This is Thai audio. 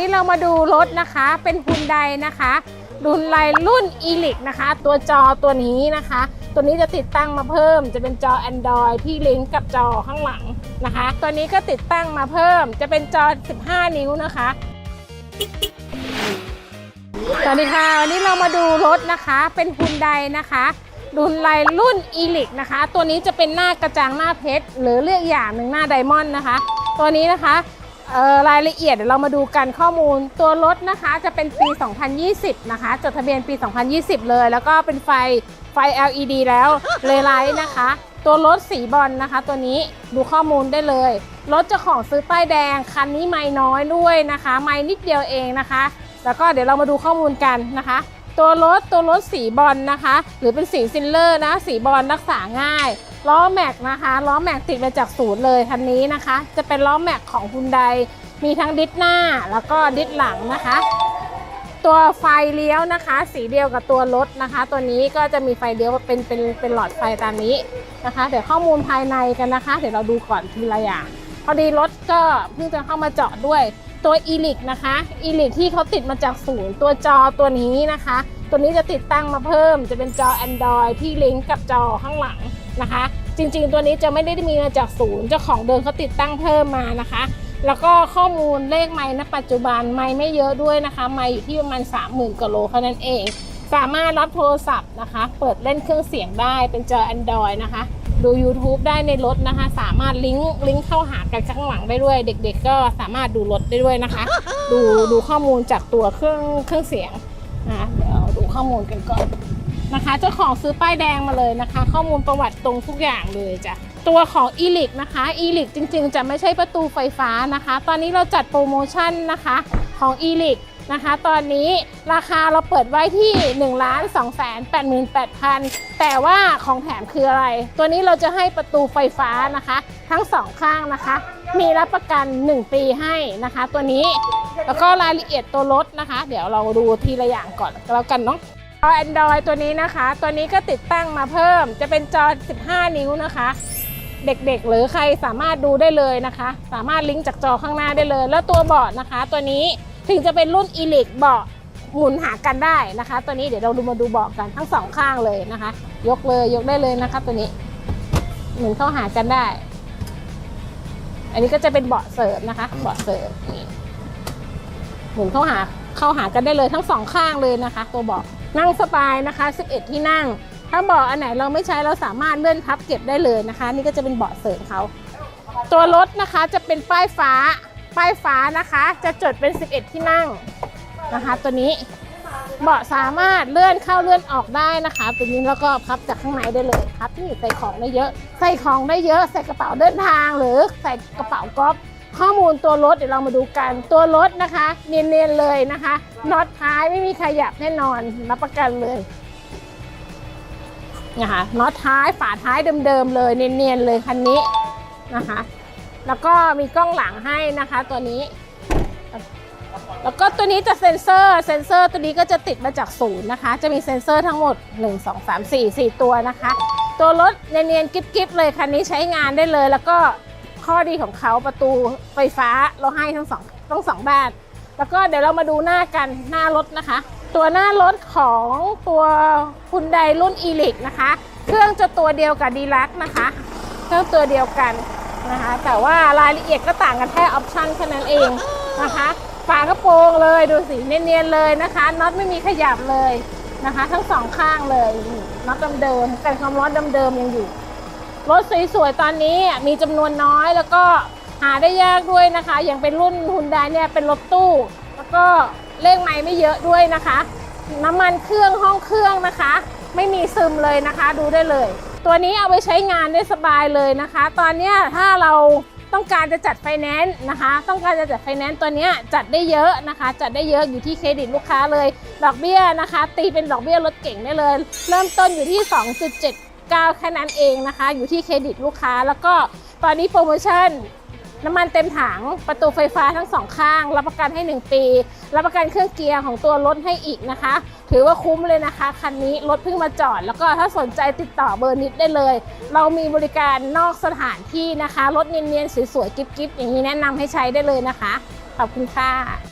นี่เรามาดูรถนะคะ เป็นฮุนไดนะคะรุ่นไลรุ่น e l i x นะคะ ตัวจอตัวนี้นะคะ ตัวนี้จะติดตั้งมาเพิ่ม จะเป็นจอ Android ที่ลิงก์กับจอข้างหลังนะคะ ตัวนี้ก็ติดตั้งมาเพิ่ม จะเป็นจอ 15 นิ้วนะคะสวัสดีค่ะ วันนี้เรามาดูรถนะคะ เป็นฮุนไดนะคะรุ่นไลรุ่น e l i x นะคะ ตัวนี้จะเป็นหน้ากระจังหน้าเพชรหรือเรียกอย่างหนึ่งหน้าไดมอนด์นะคะ ตัวนี้นะคะ เออรายละเอียดเดี๋ยวเรามาดูกันข้อมูลตัวรถนะคะจะเป็นปี 2020 นะคะ จดทะเบียนปี 2020 เลย แล้วก็เป็นไฟไฟ LED แล้วเลไลท์นะคะ ตัวรถสีบอลนะคะ ตัวนี้ดูข้อมูลได้เลย รถเจ้าของซื้อป้ายแดง คันนี้ไม่น้อยด้วยนะคะ ไม่นิดเดียวเองนะคะ แล้วก็เดี๋ยวเรามาดูข้อมูลกันนะคะ ตัวรถตัวรถสีบอลนะคะ หรือเป็นสีซิลเลอร์นะ สีบอลรักษาง่ายล้อแม็กนะคะล้อแม็กติดมาจากศูนย์เลยคันนี้นะคะ จะเป็นล้อแม็กของฮุนไดมีทั้งดิสหน้าแล้วก็ดิสหลังนะคะ ตัวไฟเลี้ยวนะคะ สีเดียวกับตัวรถนะคะ ตัวนี้ก็จะมีไฟเลี้ยวเป็นเป็นเป็นหลอดไฟตามนี้นะคะ เดี๋ยวข้อมูลภายในกันนะคะ เดี๋ยวเราดูก่อนทีละอย่างพอดีรถก็เพิ่งจะเข้ามาเจาะด้วย ตัว e l i x นะคะ e l i x ที่เขาติดมาจากศูนย์ตัวจอตัวนี้นะคะ ตัวนี้จะติดตั้งมาเพิ่ม จะเป็นจอ Android ที่ลิงก์กับจอข้างหลังนะคะ จริงๆ ตัวนี้จะไม่ได้มีมาจากศูนย์เจ้าของเดิมเขาติดตั้งเพิ่มมานะคะ แล้วก็ข้อมูลเลขไม้ณปัจจุบันไม้ไม่เยอะด้วยนะคะไม้อยู่ที่ประมาณ30,000กว่าโลเท่านั้นเอง สามารถรับโทรศัพท์นะคะ เปิดเล่นเครื่องเสียงได้เป็นจอ Android นะคะ ดู YouTube ได้ในรถนะคะ สามารถลิงก์ลิงก์เข้าหากันข้างหลังได้ด้วย เด็ก ๆ ก็สามารถดูรถได้ด้วยนะคะ ดูดูข้อมูลจากตัวเครื่องเครื่องเสียงนะเดี๋ยวดูข้อมูลกันก่อนนะคะเจ้าของซื้อป้ายแดงมาเลยนะคะ ข้อมูลประวัติตรงทุกอย่างเลยจ้ะตัวของ e l i x นะคะ e l i x จริง ๆ จะไม่ใช่ประตูไฟฟ้านะคะ ตอนนี้เราจัดโปรโมชั่นนะคะของ e l i x นะคะ ตอนนี้ราคาเราเปิดไว้ที่1ล้าน2 8 8 0 0แต่ว่าของแถมคืออะไร ตัวนี้เราจะให้ประตูไฟฟ้านะคะ ทั้งสองข้างนะคะ มีรับประกัน 1 ปีให้นะคะ ตัวนี้แล้วก็รายละเอียดตัวรถนะคะ เดี๋ยวเราดูทีละอย่างก่อนแล้วกันเนาะจอ Android ตัวนี้นะคะ ตัวนี้ก็ติดตั้งมาเพิ่ม จะเป็นจอ 15 นิ้วนะคะ เด็กๆ หรือใครสามารถดูได้เลยนะคะ สามารถลิงก์จากจอข้างหน้าได้เลย แล้วตัวเบาะนะคะ ตัวนี้ ถึงจะเป็นรุ่น e l i x เบาะหมุนหากันได้นะคะ ตัวนี้เดี๋ยวเราดูมาดูเบาะกันทั้งสองข้างเลยนะคะ ยกเลยยกได้เลยนะคะตัวนี้หมุนเข้าหากันได้ อันนี้ก็จะเป็นเบาะเสริมนะคะ เบาะเสริมนี่หมุนเข้าหาเข้าหากันได้เลยทั้งสองข้างเลยนะคะ ตัวเบาะนั่งสบายนะคะ 11 ที่นั่ง ถ้าเบาะอันไหนเราไม่ใช้เราสามารถเลื่อนพับเก็บได้เลยนะคะ นี่ก็จะเป็นเบาะเสริมเขาตัวรถนะคะจะเป็นป้ายฟ้า ป้ายฟ้านะคะ จะจดเป็น 11 ที่นั่งนะคะ ตัวนี้เบาะสามารถเลื่อนเข้าเลื่อนออกได้นะคะตัวนี้แล้วก็พับจากข้างในได้เลยพับที่ใส่ของได้เยอะ ใส่ของได้เยอะ ใส่กระเป๋าเดินทางหรือใส่กระเป๋าก๊อฟข้อมูลตัวรถเดี๋ยวเรามาดูกันตัวรถนะคะ เนียนๆเลยนะคะน็อตท้ายไม่มีขยับแน่นอนรับประกันเลยนะคะน็อตท้ายฝาท้ายเดิมๆเลยเนียนๆเลยคันนี้นะคะ แล้วก็มีกล้องหลังให้นะคะตัวนี้ แล้วก็ตัวนี้จะเซ็นเซอร์ เซ็นเซอร์ตัวนี้ก็จะติดมาจากศูนย์นะคะ จะมีเซ็นเซอร์ทั้งหมด 1 2 3 4 4 ตัวนะคะ ตัวรถเนียนๆกิ๊บๆเลยคันนี้ใช้งานได้เลย แล้วก็ข้อดีของเขาประตูไฟฟ้าเราให้ทั้งสองทั้งสองด้าน แล้วก็เดี๋ยวเรามาดูหน้ากันหน้ารถนะคะ ตัวหน้ารถของตัวคุณไดรุ่น e l i x นะคะ เครื่องจะตัวเดียวกับดีลักนะคะ เครื่องตัวเดียวกัน นะคะ แต่ว่ารายละเอียดก็ต่างกันแค่ออปชั่นแค่นั้นเองนะคะฝากระโปรงเลยดูสิเนียนๆเลยนะคะน็อตไม่มีขยับเลยนะคะ ทั้งสองข้างเลยน็อตเดิมๆแต่ความร้อนเดิมๆยังอยู่รถสวยๆตอนนี้มีจำนวนน้อยแล้วก็หาได้ยากด้วยนะคะ อย่างเป็นรุ่นฮุนไดเนี่ยเป็นรถตู้ แล้วก็เลขไม้ไม่เยอะด้วยนะคะ น้ำมันเครื่องห้องเครื่องนะคะ ไม่มีซึมเลยนะคะ ดูได้เลย ตัวนี้เอาไปใช้งานได้สบายเลยนะคะ ตอนนี้ถ้าเราต้องการจะจัดไฟแนนซ์นะคะ ต้องการจะจัดไฟแนนซ์ตัวนี้จัดได้เยอะนะคะ จัดได้เยอะอยู่ที่เครดิตลูกค้าเลย ดอกเบี้ยนะคะ ตีเป็นดอกเบี้ยรถเก่งได้เลย เริ่มต้นอยู่ที่ 2.7 9แค่นั้นเองนะคะ อยู่ที่เครดิตลูกค้าแล้วก็ตอนนี้โปรโมชั่น น้ำมันเต็มถัง ประตูไฟฟ้าทั้งสองข้าง รับประกันให้ 1 ปี รับประกันเครื่องเกียร์ของตัวรถให้อีกนะคะ ถือว่าคุ้มเลยนะคะ คันนี้รถเพิ่งมาจอด แล้วก็ถ้าสนใจติดต่อเบอร์นิดได้เลย เรามีบริการนอกสถานที่นะคะ รถเนียนๆสวยๆกิ๊บๆอย่างนี้แนะนำให้ใช้ได้เลยนะคะ ขอบคุณค่ะ